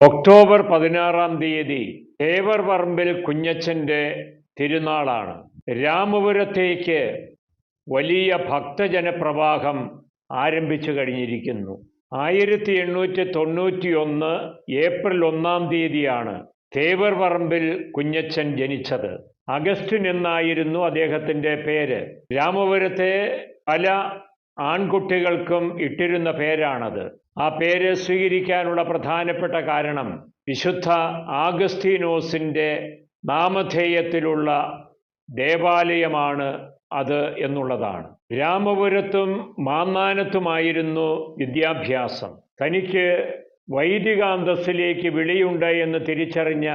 October പതിനാറാം തീയതി തേവർ പറമ്പിൽ കുഞ്ഞച്ചന്റെ തിരുനാളാണ്. രാമപുരത്തേക്ക് വലിയ ഭക്തജനപ്രവാഹം ആരംഭിച്ചു കഴിഞ്ഞിരിക്കുന്നു. ആയിരത്തി എണ്ണൂറ്റി തൊണ്ണൂറ്റി ഒന്ന് ഏപ്രിൽ ഒന്നാം തീയതിയാണ് തേവർ പറമ്പിൽ കുഞ്ഞച്ചൻ ജനിച്ചത്. അഗസ്റ്റിൻ എന്നായിരുന്നു അദ്ദേഹത്തിന്റെ പേര്. രാമപുരത്തെ പല ആൺകുട്ടികൾക്കും ഇട്ടിരുന്ന പേരാണത്. ആ പേര് സ്വീകരിക്കാനുള്ള പ്രധാനപ്പെട്ട കാരണം വിശുദ്ധ ആഗസ്തീനോസിന്റെ നാമധേയത്തിലുള്ള ദേവാലയമാണ് അത് എന്നുള്ളതാണ്. രാമപുരത്തും മാന്നാനത്തുമായിരുന്നു വിദ്യാഭ്യാസം. തനിക്ക് വൈദികാന്തസ്സിലേക്ക് വിളിയുണ്ട് എന്ന് തിരിച്ചറിഞ്ഞ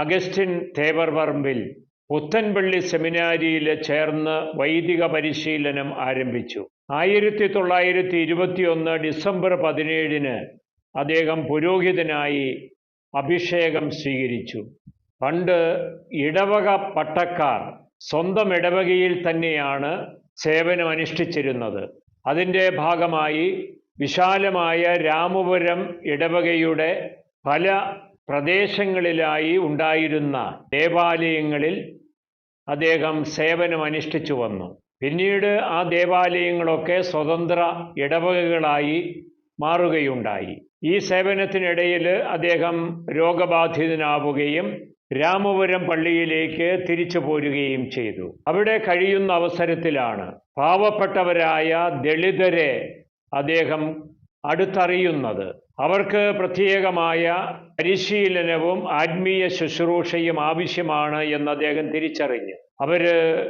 അഗസ്റ്റിൻ തേവർവർമ്പിൽ പുത്തൻപള്ളി സെമിനാരിയിൽ ചേർന്ന് വൈദിക പരിശീലനം ആരംഭിച്ചു. ആയിരത്തി തൊള്ളായിരത്തി ഇരുപത്തിയൊന്ന് ഡിസംബർ പതിനേഴിന് അദ്ദേഹം പുരോഹിതനായി അഭിഷേകം സ്വീകരിച്ചു. പണ്ട് ഇടവക പട്ടക്കാർ സ്വന്തം ഇടവകയിൽ തന്നെയാണ് സേവനം അനുഷ്ഠിച്ചിരുന്നത്. അതിന്റെ ഭാഗമായി വിശാലമായ രാമപുരം ഇടവകയുടെ പല പ്രദേശങ്ങളിലായി ഉണ്ടായിരുന്ന ദേവാലയങ്ങളിൽ അദ്ദേഹം സേവനം അനുഷ്ഠിച്ചു വന്നു. പിന്നീട് ആ ദേവാലയങ്ങളൊക്കെ സ്വതന്ത്ര ഇടവകകളായി മാറുകയുണ്ടായി. ഈ സേവനത്തിനിടയിൽ അദ്ദേഹം രോഗബാധിതനാവുകയും രാമപുരം പള്ളിയിലേക്ക് തിരിച്ചു പോരുകയും ചെയ്തു. അവിടെ കഴിയുന്ന അവസരത്തിലാണ് പാവപ്പെട്ടവരായ ദളിതരെ അദ്ദേഹം അടുത്തറിയുന്നത്. അവർക്ക് പ്രത്യേകമായ പരിശീലനവും ആത്മീയ ശുശ്രൂഷയും ആവശ്യമാണ് എന്ന് അദ്ദേഹം തിരിച്ചറിഞ്ഞു. അവർ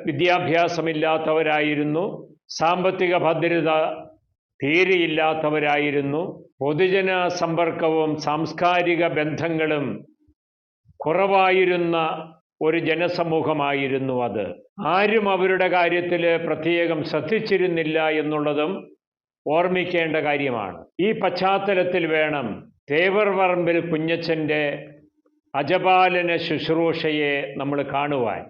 വിദ്യാഭ്യാസമില്ലാത്തവരായിരുന്നു സാമ്പത്തിക ഭദ്രത തീരെയില്ലാത്തവരായിരുന്നു പൊതുജന സമ്പർക്കവും സാംസ്കാരിക ബന്ധങ്ങളും കുറവായിരുന്ന ഒരു ജനസമൂഹമായിരുന്നു അത്. ആരും അവരുടെ കാര്യത്തിൽ പ്രത്യേകം ശ്രദ്ധിച്ചിരുന്നില്ല എന്നുള്ളതും ഓർമ്മിക്കേണ്ട കാര്യമാണ്. ഈ പശ്ചാത്തലത്തിൽ വേണം തേവർ പറമ്പിൽ കുഞ്ഞച്ചന്റെ അജപാലന ശുശ്രൂഷയെ നമ്മൾ കാണുവാൻ.